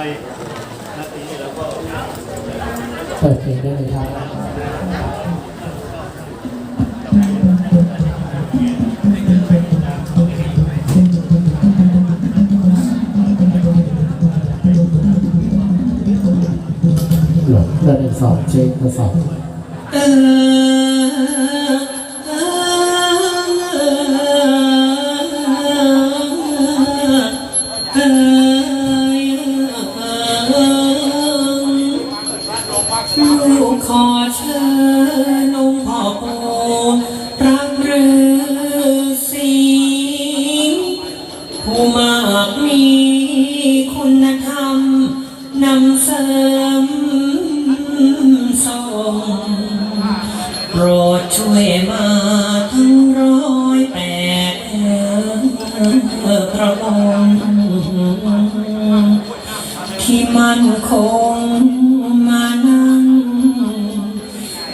นาทีแล้วก็เปิดเพลงได้เลยครับหลงเดินสอบเช็คทดสอบ ผู้มากมีคุณธรรมนำเสริมส่งโปรดช่วยมาทั้งร้อยแปดพระองค์ที่มั่นคงมานั่ง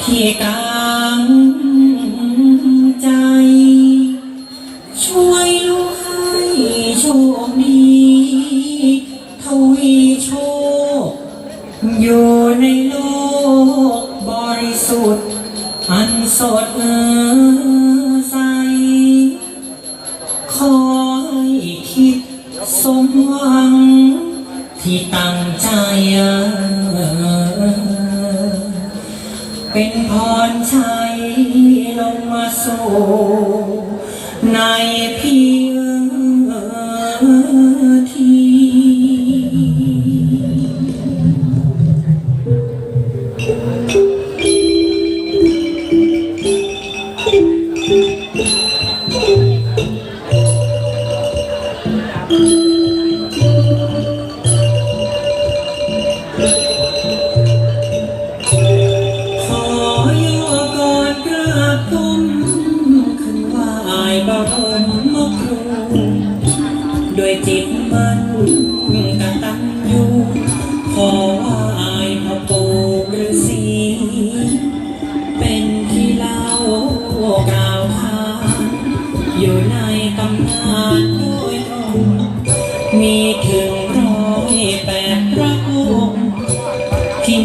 ที่กา ง ที่ตั้งใจ เป็นพรชัยลงมาสู่ในพี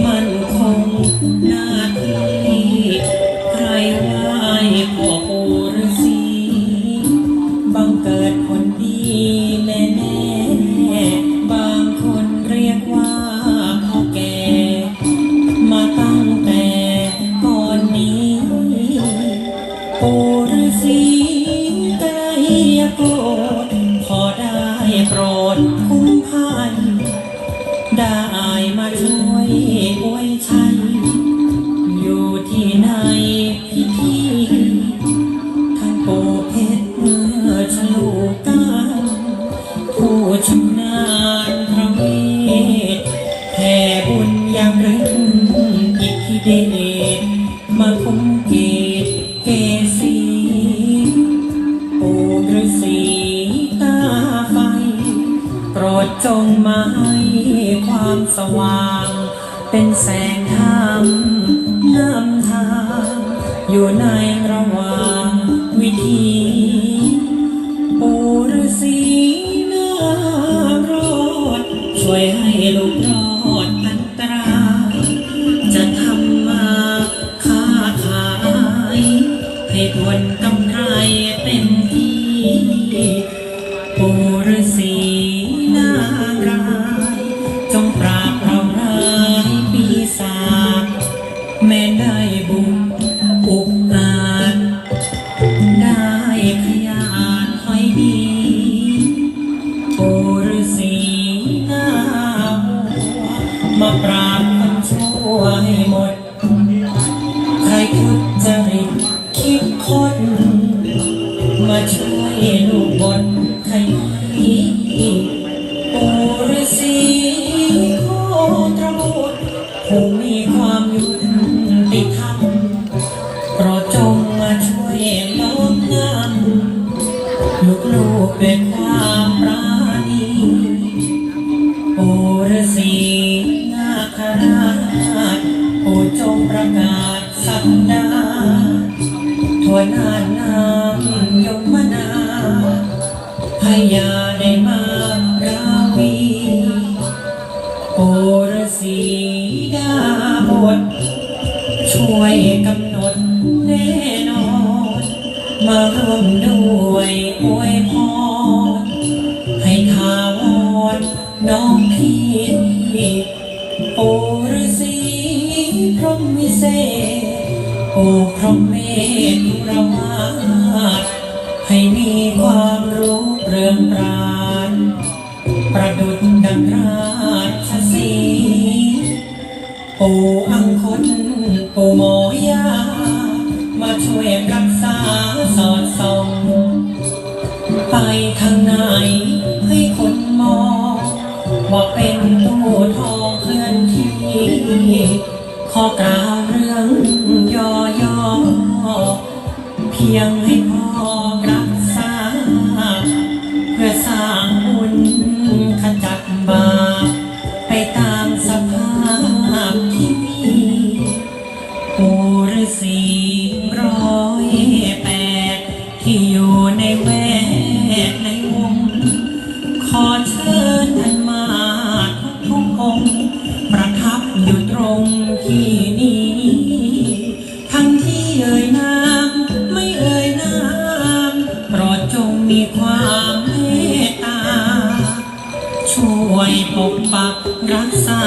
มันคงหน้าที่ใครไหว้พ่อปู่ฤาษีบังเกิดคนดีแน่แน่ๆบางคนเรียกว่าพ่อแก่ มาตั้ง มาคุ้มเกตเกษีปู่ฤาษีตาไฟ โปรดจงมาให้ความสว่าง เป็นแสงธรรมนำทาง อยู่ในระหว่างวิธีปู่ฤาษีนารอดช่วยให้ลูกรอด ให้ผลกำไรเต็มที่ปูรสี มาช่วยลูกบนใครปู่ฤาษีโคตรบุตรผู้มีความยุติธรรมโปรดจงมาช่วยล้อมนำลูกๆด้วยความ นานางยมนาพยาได้มาราวีโอรสีดาบทช่วยกำหนดแน่นอน มาร่วมด้วยอวยพรให้ทาวรน้องพี่ พรหมเมธดุรวาสให้มีความรู้เรื่องปราณประดุจดังราชสีห์ปู่อังคนปู่หมอยา มาช่วยรักษาสอดส่องไปทางไหนให้คนมอง ว่าเป็นตู้ทองเคลื่อนที่ขอกล่าวเรื่อง ย่อย่อเพียงให้พอ กปักรักษา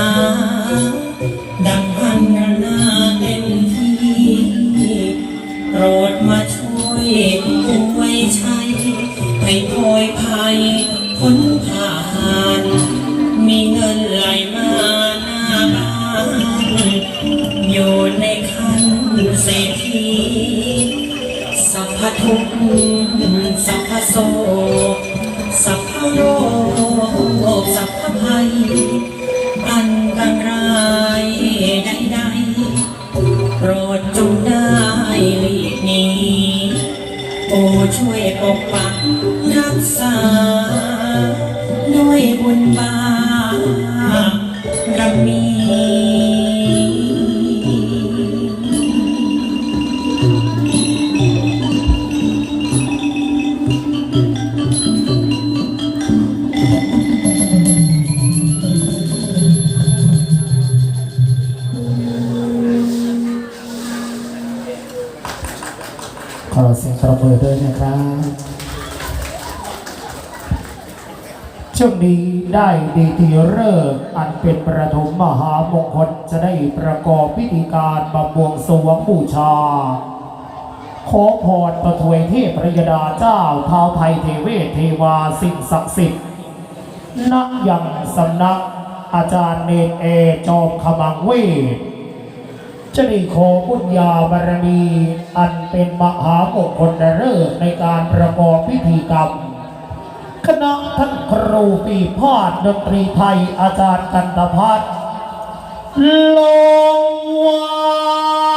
ดังพันนาเต็มที่โปรดมาช่วยผู้ไว้ชัยให้โพยภัยพ้ ขอเสียงประมือด้วยนะครับ ช่วงนี้ได้ดีทีเลิกษ์อันเป็นประถมมหามงคลจะได้ประกอบพิธีการบำบวงสรวงบูชา ขอพรประถวยเทพพระยดาเจ้าท้าวไทยเทเวศเทวาสิ่งศักดิ์สิทธิ์ณยังสำนักอาจารย์เนรเอจอมขมังเวท จะได้ขอบุญญาบารมี อันเป็นมหามงคลเลิกษ์ในการประกอบพิธีกรรม คณะท่านครูปีพาดดนตรีไทยอาจารย์กันตพัฒน์ลงวา